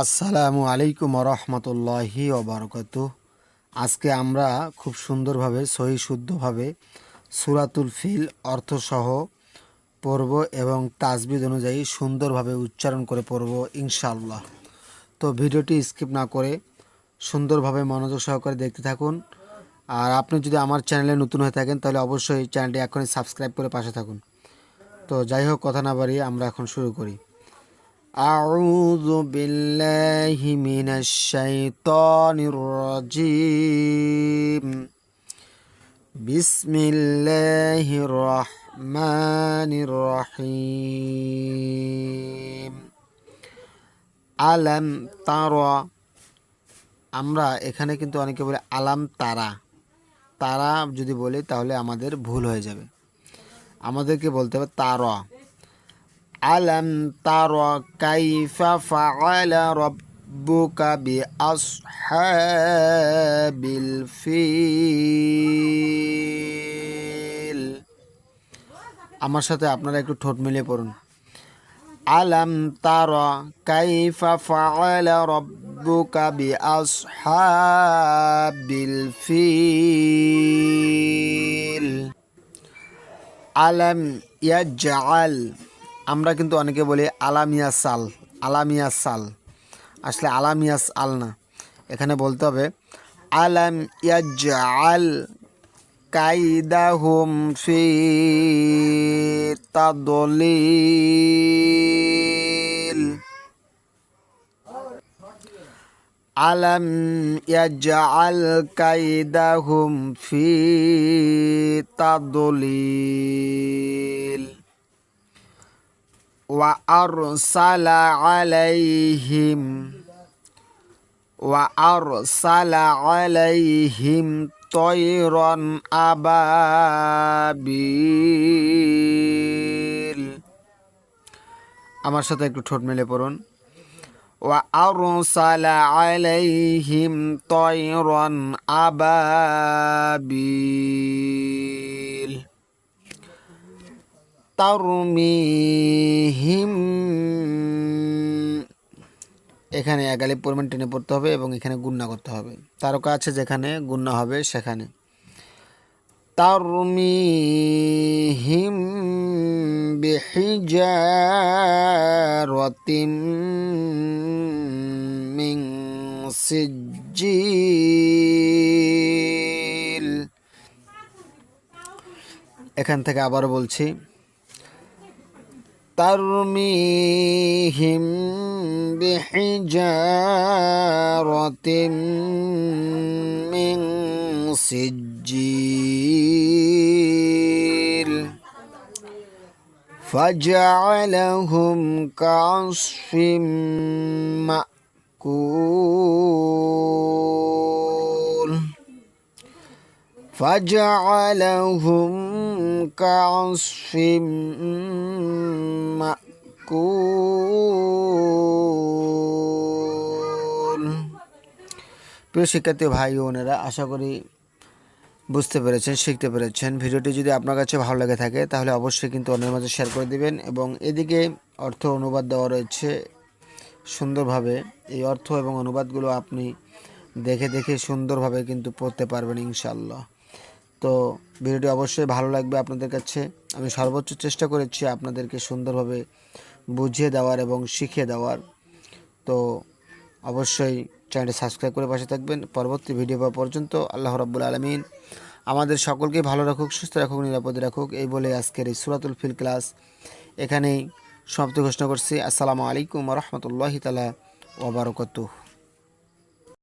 আসসালামু আলাইকুম রহমতুল্লাহি ওবরকত। আজকে আমরা খুব সুন্দরভাবে, সহি শুদ্ধভাবে সুরাতুল ফিল অর্থসহ পড়ব এবং তাজবিদ অনুযায়ী সুন্দরভাবে উচ্চারণ করে পড়ব ইনশাআল্লাহ। তো ভিডিওটি স্কিপ না করে সুন্দরভাবে মনোযোগ সহকারে দেখতে থাকুন। আর আপনি যদি আমার চ্যানেলে নতুন হয়ে থাকেন, তাহলে অবশ্যই চ্যানেলটি এখনই সাবস্ক্রাইব করে পাশে থাকুন। তো যাই হোক, কথা না বাড়িয়ে আমরা এখন শুরু করি। أعوذ بالله من الشيطان الرجيم بسم الله الرحمن الرحيم আলাম তারা আমরা এখানে কিন্তু অনেকে বলে আলাম তারা তারা যদি বলি তাহলে আমাদের ভুল হয়ে যাবে আমাদেরকে বলতে হবে তারা ألم تر كيف فعل ربك بأصحاب الفيل আমার সাথে আপনারা একটু ঠোঁট মিলিয়ে পড়ুন আলাম তার কাইফা ফাআলা রব্বুকা বিআসহাবিল ফিল আলাম ইয়াজআল আমরা কিন্তু অনেকে বলি আলামিয়া সাল আলামিয়া সাল। আসলে আলামিয়াস আল না। এখানে বলতে হবে, আলাম ইয়াজআল কাইদাহুম ফি তাদলিল। আলাম ইয়াজআল কাইদাহুম ফি তাদলিল। وأرسل عليهم وأرسل عليهم طيرا أبابيل আমার সাথে একটু ঠোঁট মেলে পড়ুন وأرسل عليهم طيرا أبابيل তারমিহিম এখানে একালিপ পরিমাণ টেনে পড়তে হবে এবং এখানে গুণনা করতে হবে। তারকা আছে যেখানে গুণনা হবে সেখানে। তারমিহিম মিন সিজ্জিল। এখান থেকে আবারও বলছি ترميهم بحجارة من سجيل. فجعلهم كعصف مأكول. فجعلهم كعصف মাকুল প্রিয় শিক্ষার্থী ভাই বোনেরা, আশা করি বুঝতে পেরেছেন, শিখতে পেরেছেন। ভিডিওটি যদি আপনার কাছে ভালো লেগে থাকে, তাহলে অবশ্যই কিন্তু অন্যের মাঝে শেয়ার করে দিবেন এবং এদিকে অর্থ অনুবাদ দেওয়া রয়েছে সুন্দরভাবে। এই অর্থ এবং অনুবাদগুলো আপনি দেখে দেখে সুন্দরভাবে কিন্তু পড়তে পারবেন ইনশাল্লাহ তো ভিডিওটি অবশ্যই ভালো লাগবে আপনাদের কাছে। আমি সর্বোচ্চ চেষ্টা করেছি আপনাদেরকে সুন্দরভাবে বুঝিয়ে দেওয়ার এবং শিখিয়ে দেওয়ার। তো অবশ্যই চ্যানেলটি সাবস্ক্রাইব করে পাশে থাকবেন। পরবর্তী ভিডিও পাওয়া পর্যন্ত আল্লাহ রব্বুল আলমিন আমাদের সকলকে ভালো রাখুক, সুস্থ রাখুক, নিরাপদে রাখুক। এই বলে আজকের এই সুরাতুল ফিল ক্লাস এখানেই সমাপ্তি ঘোষণা করছি। আসসালামু আলাইকুম রহমতুল্লাহি তালা ওবরকতুহ